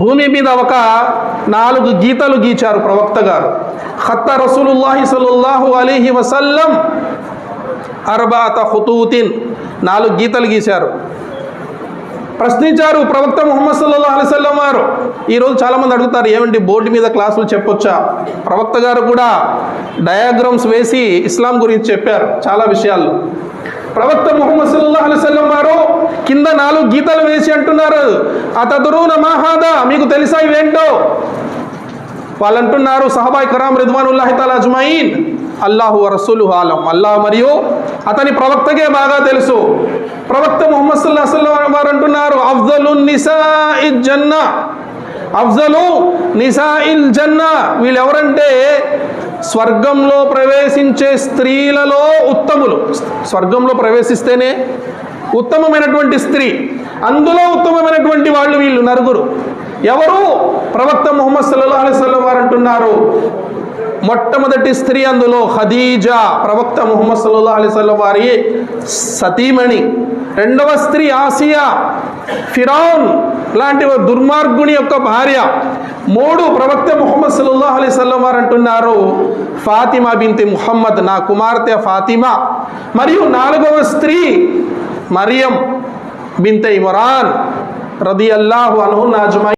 భూమి మీద ఒక నాలుగు గీతలు గీచారు ప్రవక్త గారు. ఖత్త రసూలుల్లాహి సల్లల్లాహు అలీహి వసల్లం అర్బాత హుతూతిన్ నాలుగు గీతలు గీశారు. ప్రశ్నించారు ప్రవక్త ముహమ్మద్ సల్లల్లాహు అలైహి వసల్లం వారు. ఈరోజు చాలామంది అడుగుతారు ఏమండి బోర్డు మీద క్లాసులు చెప్పొచ్చా? ప్రవక్త గారు కూడా డయాగ్రామ్స్ వేసి ఇస్లాం గురించి చెప్పారు చాలా విషయాల్లో. ప్రవక్త ముహమ్మద్ సల్లల్లాహు అలైహి నాలుగు గీతలు వేసి అంటున్నారు. అతదురున మహాదా మీకు తెలుసా ఇవేంటో? వాళ్ళు అంటున్నారు సహబాయ్ కరాం రిద్వానుల్లాహి తాలా అజ్మాయిన్. అల్లాహు రసూలు ఆలం. అల్లాహ్ మరియు అతని ప్రవక్తకే బాగా తెలుసు. ప్రవక్త ముహమ్మద్ సల్లాహ్ సల్లం వారు అంటున్నారు అఫ్జలు నిసా జన్నా. అఫ్జలు నిసా ఇల్ జన్నా. వీళ్ళెవరంటే స్వర్గంలో ప్రవేశించే స్త్రీలలో ఉత్తములు. స్వర్గంలో ప్రవేశిస్తేనే ఉత్తమమైనటువంటి స్త్రీ. అందులో ఉత్తమమైనటువంటి వాళ్ళు వీళ్ళు నలుగురు. ఎవరు? ప్రవక్త ముహమ్మద్ సల్లాహ్ అలైవల్లం వారు అంటున్నారు. మొట్టమొదటి స్త్రీ అందులో ఖదీజా ప్రవక్త ముహమ్మద్ సల్లాహ్ అలైవల్లం వారి సతీమణి. రెండవ స్త్రీ ఆసియా ఫిరౌన్ లాంటి దుర్మార్గుని యొక్క భార్య. మూడు ప్రవక్త ముహమ్మద్ సల్లాహ్ సల్లం వారు అంటున్నారు ఫాతిమా బింతి ముహమ్మద్ నా కుమార్తె ఫాతిమా. మరియు నాలుగవ స్త్రీ మరియం బింత ఇమరాన్ రది అల్లాహు అను నాజమై